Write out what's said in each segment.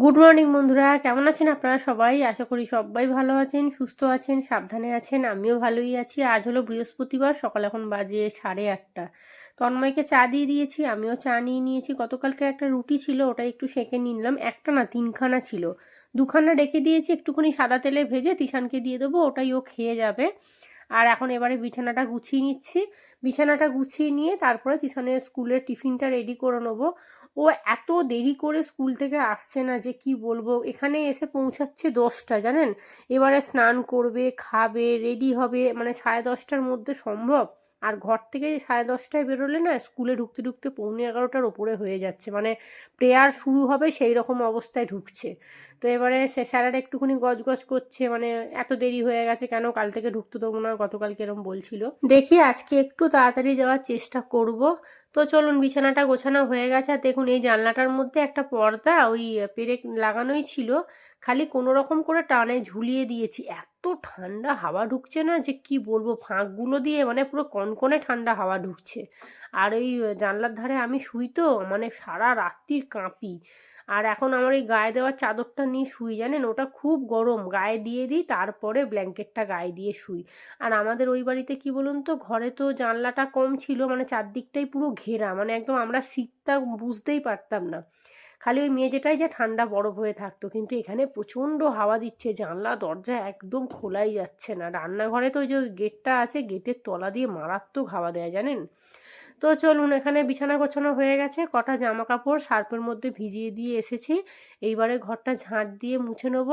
Good morning বন্ধুরা। কেমন আছেন আপনারা সবাই? আশা করি সবাই ভালো আছেন, সুস্থ আছেন, সাবধানে আছেন। আমিও ভালোই আছি। আজ হলো বৃহস্পতিবার, সকাল এখন বাজে সাড়ে আটটা। তন্ময়কে চা দিয়ে দিয়েছি, আমিও চা নিয়ে নিয়েছি। গতকালকে একটা রুটি ছিল, ওটা একটু সেঁকে নিলাম। একটা না, তিনখানা ছিল। দুখানা রেখে দিয়েছি, একটুখানি সাদা তেলে ভেজে তিশানকে দিয়ে দেবো, ওটাই ও খেয়ে যাবে। আর এখন এবারে বিছানাটা গুছিয়ে নিচ্ছি। বিছানাটা গুছিয়ে নিয়ে তারপরে তিশানের স্কুলের টিফিনটা রেডি করে নেব। ও এত দেরি করে স্কুল থেকে আসছে না যে কি বলব? এখানে এসে পৌঁছাচ্ছে দশটা, জানেন? এবারে স্নান করবে, খাবে রেডি হবে মানে সাড়ে দশটার মধ্যে সম্ভব। আর ঘর থেকে সাড়ে দশটায় বেরোলে না, স্কুলে ঢুকতে ঢুকতে পৌনে এগারোটার ওপরে হয়ে যাচ্ছে। মানে প্রেয়ার শুরু হবে, সেই রকম অবস্থায় ঢুকছে। তো এবারে সে স্যারেরা একটুখানি গজগজ করছে মানে এত দেরি হয়ে গেছে কেন? কাল থেকে ঢুকতে দেবো না, গতকালকে এরম বলছিল। দেখি আজকে একটু তাড়াতাড়ি যাওয়ার চেষ্টা করব। তো চলুন বিছানাটা গোছানো হয়ে গেছে। আর দেখুন, এই জানলাটার মধ্যে একটা পর্দা, ওই পেরেক লাগানোই ছিল। খালি কোনো রকম করে টানে ঝুলিয়ে দিয়েছি। এত ঠান্ডা হাওয়া ঢুকছে না যে কি বলব, ফাঁকগুলো দিয়ে মানে পুরো কনকনে ঠান্ডা হাওয়া ঢুকছে। আর ওই জানলার ধারে আমি শুই তো মানে সারা রাত্রির কাঁপি। আর এখন আমার এই গায়ে দেওয়ার চাদরটা নিয়ে শুই, জানেন? ওটা খুব গরম। গায়ে দিয়ে দিই, তারপরে ব্ল্যাঙ্কেটটা গায়ে দিয়ে শুই। আর আমাদের ওই বাড়িতে কি বলুন তো, ঘরে তো জানলাটা কম ছিল মানে চারদিকটাই পুরো ঘেরা। মানে একদম আমরা শীতটা বুঝতেই পারতাম না। খালি ওই মেঝেটাই যে ঠান্ডা বরফ হয়ে থাকতো। কিন্তু এখানে প্রচণ্ড হাওয়া দিচ্ছে, জানলা, দরজা একদম খোলাই যাচ্ছে না। রান্নাঘরে তো ওই যে গেটটা আছে, গেটের তলা দিয়ে মারাত্মক হাওয়া দেয়, জানেন? তো চলুন এখানে বিছানা গোছানো হয়ে গেছে। কটা জামা কাপড় সার্পের মধ্যে ভিজিয়ে দিয়ে এসেছি। এইবারে ঘরটা ঝাঁট দিয়ে মুছে নেব।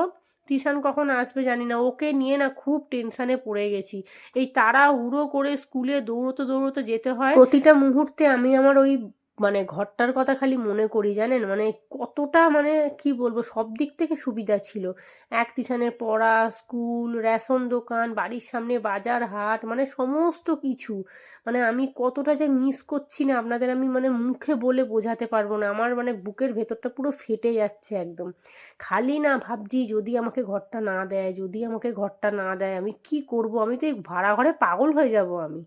তিশান কখন আসবে জানি না। ওকে নিয়ে না খুব টেনশানে পড়ে গেছি। এই তারা উড়ো করে স্কুলে দৌড়তে দৌড়তে যেতে হয়। প্রতিটা মুহূর্তে আমি আমার ওই মানে ঘরটার কথা খালি মনে করি, জানেন? মানে কতটা মানে কি বলব, সব দিক থেকে সুবিধা ছিল। এক তিছানের পড়া, স্কুল, রেশন দোকান, বাড়ির সামনে বাজার, হাট মানে সমস্ত কিছু। মানে আমি কতটা যে মিস করছি না, আপনাদের আমি মানে মুখে বলে বোঝাতে পারব না। আমার মানে বুকের ভেতরটা পুরো ফেটে যাচ্ছে একদম। খালি না ভাবছি, যদি আমাকে ঘরটা না দেয়, যদি আমাকে ঘরটা না দেয়, আমি কি করব? আমি তো এই ভাড়া ঘরে পাগল হয়ে যাব আমি।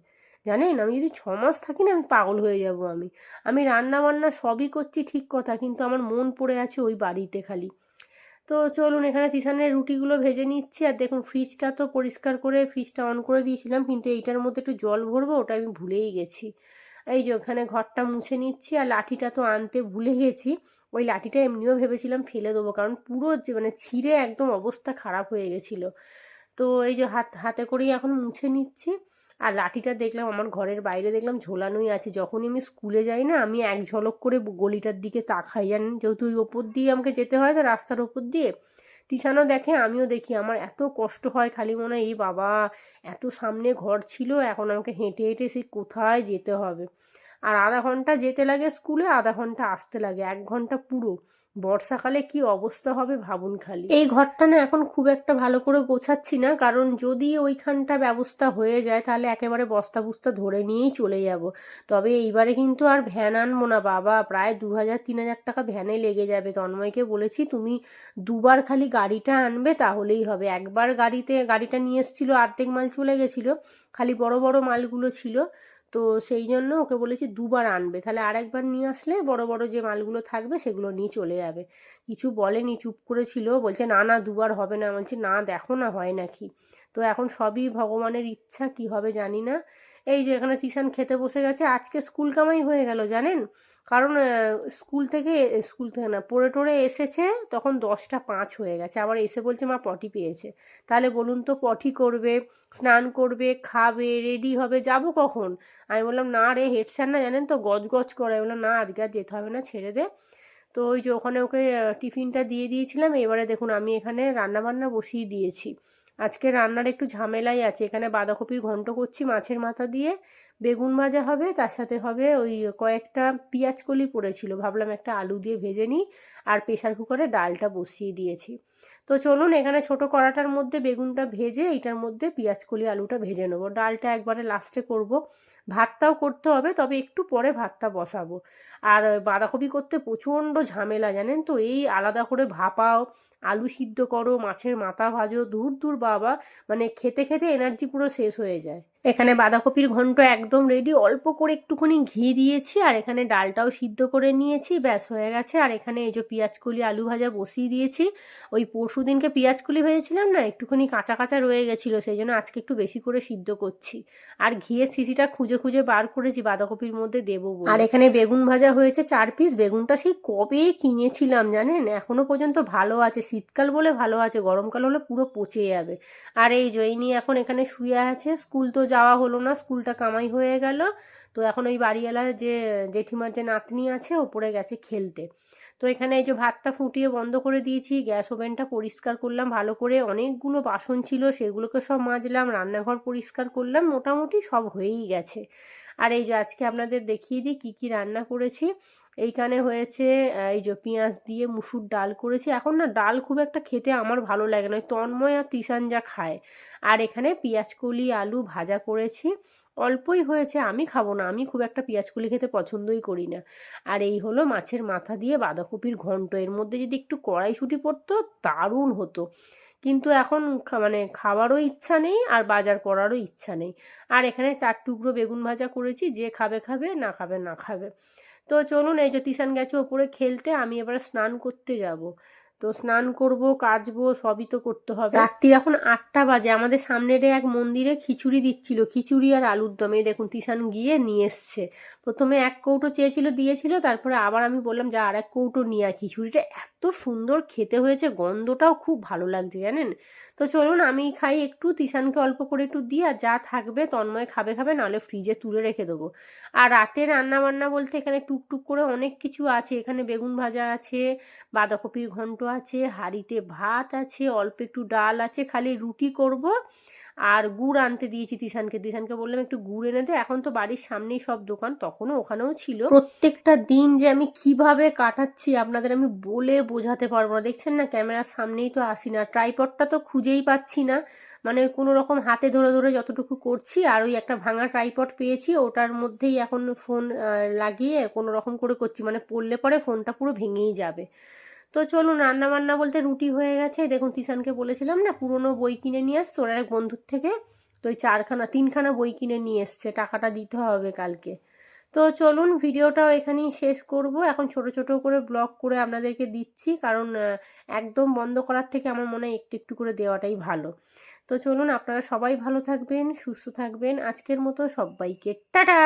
জানেন? আমি যদি ছ মাস থাকি না, আমি পাগল হয়ে যাব আমি। আমি রান্না বান্না সবই করছি ঠিক কথা, কিন্তু আমার মন পড়ে আছে ওই বাড়িতে খালি। তো চলুন, এখানে তিসানের রুটিগুলো ভেজে নিচ্ছি, আর দেখুন ফ্রিজটা তো পরিষ্কার করে ফ্রিজটা অন করে দিয়েছিলাম, কিন্তু এইটার মধ্যে একটু জল ভরবো, ওটা আমি ভুলেই গেছি। এই যে, ওখানে ঘরটা মুছে নিচ্ছি, আর লাঠিটা তো আনতে ভুলে গেছি। ওই লাঠিটা এমনিও ভেবেছিলাম ফেলে দেবো, কারণ পুরো যে মানে ছিঁড়ে একদম অবস্থা খারাপ হয়ে গেছিল। তো এই যে, হাত, হাতে করেই এখন মুছে নিচ্ছি। আর লাঠিটা দেখলাম, আমার ঘরের বাইরে দেখলাম ঝোলানোই আছে। যখনই আমি স্কুলে যাই না, আমি এক ঝলক করে গলিটার দিকে তাকাই। জানেন, যেহেতু ওই ওপর দিয়ে আমাকে যেতে হয় তো রাস্তার ওপর দিয়ে তিশানও দেখে, আমিও দেখি, আমার এত কষ্ট হয় খালি মনে হয় এই বাবা, এত সামনে ঘর ছিল, এখন আমাকে হেঁটে হেঁটে সেই কোথায় যেতে হবে? আর আধা ঘণ্টা যেতে লাগে স্কুলে, আধা ঘণ্টা আসতে লাগে, এক ঘণ্টা পুরো। বর্ষাকালে কি অবস্থা হবে ভাবুন খালি। এই ঘরটা না এখন খুব একটা ভালো করে গোছাচ্ছি না, কারণ যদি ওইখানটা ব্যবস্থা হয়ে যায় তাহলে একেবারে বস্তা বুস্তা ধরে নিয়েই চলে যাব। তবে এইবারে কিন্তু আর ভ্যান আনব না, বাবা। প্রায় দু হাজার, তিন হাজার টাকা ভ্যানে লেগে যাবে। তন্ময়কে বলেছি, তুমি দুবার খালি গাড়িটা আনবে তাহলেই হবে। একবার গাড়িতে, গাড়িটা নিয়ে এসেছিল, অর্ধেক মাল চলে গেছিল, খালি বড় বড় মালগুলো ছিল। তো সেই জন্য ওকে বলেছি দুবার আনবে। তাহলে আরেকবার নিয়ে আসলে বড় বড় যে মালগুলো থাকবে সেগুলো নিয়ে চলে যাবে। কিছু বলেনি, চুপ করেছিল, বলছে, না না, দুবার হবে না। বলছে, না, দেখো না, হয় নাকি? তো এখন সবই ভগবানের ইচ্ছা, কি হবে জানি না। এই যে এখানে তিশান খেতে বসে গেছে, আজকে স্কুল কামাই হয়ে গেল, জানেন? কারণ স্কুল থেকে স্কুল থেকে না, পড়ে টড়ে এসেছে, তখন দশটা পাঁচ হয়ে গেছে। আবার এসে বলছে, মা, পটি পেয়েছে। তাহলে বলুন তো, পটি করবে, স্নান করবে, খাবে রেডি হবে, যাব কখন? আমি বললাম, না রে হেড স্যার না জানেন তো গজ গজ করে বললাম, না, আজকে আর যেতে হবে না, ছেড়ে দে। তো ওই যে ওখানে ওকে টিফিনটা দিয়ে দিয়েছিলাম। এবারে দেখুন, আমি এখানে রান্নাবান্না বসিয়ে দিয়েছি। আজকে রান্নার একটু ঝামেলাই আছে। এখানে বাঁধাকপির ঘন্ট করছি মাছের মাথা দিয়ে। বেগুন ভাজা হবে, তার সাথে হবে ওই কয়েকটা পেঁয়াজ কলি পড়েছিল। ভাবলাম একটা আলু দিয়ে ভেজে নিই আর প্রেশার কুকারে ডালটা বসিয়ে দিয়েছি। তো চলুন এখানে ছোট কড়াটার মধ্যে বেগুনটা ভেজে এইটার মধ্যে পেঁয়াজ কলি আলুটা ভেজে নেব। ডালটা একবারে লাস্টে করব। ভাতটাও করতে হবে, তবে একটু পরে ভাতটা বসাবো। আর বাঁধাকপি করতে প্রচণ্ড ঝামেলা, জানেন তো? এই আলাদা করে ভাপাও আলু সিদ্ধ করো, মাছের মাথা ভাজো, দূর দূর বাবা মানে খেতে খেতে এনার্জি পুরো শেষ হয়ে যায়। এখানে বাঁধাকপির ঘন্ট একদম রেডি অল্প করে একটুখানি ঘি দিয়েছি আর এখানে ডালটাও সিদ্ধ করে নিয়েছি, ব্যাস হয়ে গেছে। আর এখানে এই যে পেঁয়াজকলি আলু ভাজা বসিয়ে দিয়েছি, ওই পরশু দিনকে পেঁয়াজকলি ভেজেছিলাম না, একটুখানি কাঁচা কাঁচা রয়ে গেছিল, সেই জন্য আজকে একটু বেশি করে সিদ্ধ করছি। আর ঘিয়ের সিসিটা খুঁজে খুঁজে বার করেছি, বাঁধাকপির মধ্যে দেবো আর এখানে বেগুন ভাজা হয়েছে চার পিস বেগুনটা সেই কবে কিনেছিলাম জানেন? এখনও পর্যন্ত ভালো আছে শীতকাল বলে ভালো আছে, গরমকাল হলে পুরো পচে যাবে। আর এই জয়নি এখন এখানে শুয়ে আছে, স্কুল তো যাওয়া হলো না, স্কুলটা কামাই হয়ে গেল। তো এখন ওই বাড়িওয়ালা যে জেঠিমার যে নাতনি আছে ওপরে গেছে খেলতে। তো এখানে এই যে ভাতটা ফুটিয়ে বন্ধ করে দিয়েছি, গ্যাস ওভেনটা পরিষ্কার করলাম, ভালো করে অনেকগুলো বাসন ছিল, সেগুলোকে সব মাজলাম, রান্নাঘর পরিষ্কার করলাম, মোটামুটি সব হয়েই গেছে। আর এই যে আজকে আপনাদের দেখিয়ে দিই কী কী রান্না করেছি। এইখানে হয়েছে এই যে পেঁয়াজ দিয়ে মুসুর ডাল করেছি। এখন না ডাল খুব একটা খেতে আমার ভালো লাগে না। তন্ময় আর তিসান যা খায়। আর এখানে পেঁয়াজকলি আলু ভাজা করেছি। অল্পই হয়েছে, আমি খাব না। আমি খুব একটা পেঁয়াজকলি খেতে পছন্দই করি না। আর এই হলো মাছের মাথা দিয়ে বাঁধাকপির ঘন্ট। এর মধ্যে যদি একটু কড়াইশুঁটি পড়তো, দারুণ হতো। কিন্তু এখন মানে খাবারও ইচ্ছা নেই আর বাজার করারও ইচ্ছা নেই। আর এখানে চার টুকরো বেগুন ভাজা করেছি। যে খাবে খাবে, না খাবে না খাবে। তো চলুন এই যে তিশান গেছে ওপরে খেলতে, আমি এবার স্নান করতে যাব। তো স্নান করব, কাচবো, সবই তো করতে হবে। রাত্রি এখন আটটা বাজে, আমাদের সামনের এক মন্দিরে খিচুড়ি দিচ্ছিল, খিচুড়ি আর আলুর দমে। দেখুন তিশান গিয়ে নিয়ে এসছে। প্রথমে এক কৌটো চেয়েছিল, দিয়েছিল, তারপরে আবার আমি বললাম, যে আর এক কৌটো নিয়ে আয়। খিচুড়িটা এত সুন্দর খেতে হয়েছে, গন্ধটাও খুব ভালো লাগছে, জানেন? তো চলুন, আমি খাই একটু, তিশানকে অল্প করে একটু দিই, আর যা থাকবে তন্ময় খাবে খাবে, নাহলে ফ্রিজে তুলে রেখে দেবো। আর রাতে রান্না বান্না বলতে এখানে টুকটুক করে অনেক কিছু আছে। এখানে বেগুন ভাজা আছে, বাঁধাকপির ঘন্ট আছে, হাঁড়িতে ভাত আছে, অল্প একটু ডাল আছে, খালি রুটি করব। আর গুড় আনতে দিয়েছি তিশানকে। তিশানকে বললাম, একটু গুড় এনে দে। এখন তো বাড়ির সামনেই সব দোকান। তখনও ওখানেও ছিল। প্রত্যেকটা দিন যে আমি কীভাবে কাটাচ্ছি আপনাদের আমি বলে বোঝাতে পারব না। দেখছেন না, ক্যামেরার সামনেই তো আসি না। ট্রাইপডটা তো খুঁজেই পাচ্ছি না। মানে কোনো রকম হাতে ধরে ধরে যতটুকু করছি আর ওই একটা ভাঙা ট্রাইপড পেয়েছি, ওটার মধ্যেই এখন ফোন লাগিয়ে কোনো রকম করে করছি। মানে পড়লে পরে ফোনটা পুরো ভেঙেই যাবে। তো চলুন রান্না বান্না বলতে রুটি হয়ে গেছে। দেখুন, তিশানকে বলেছিলাম না, পুরনো বই কিনে নিয়ে আসতো। ওর এক বন্ধুর থেকে তো ওই চারখানা, তিনখানা বই কিনে নিয়ে এসছে। টাকাটা দিতে হবে কালকে। তো চলুন, ভিডিওটাও এখানেই শেষ করব। এখন ছোট ছোট করে ব্লগ করে আপনাদেরকে দিচ্ছি, কারণ একদম বন্ধ করার থেকে আমার মনে হয় একটু একটু করে দেওয়াটাই ভালো। তো চলুন, আপনারা সবাই ভালো থাকবেন, সুস্থ থাকবেন। আজকের মতো সবাইকে, টাটা!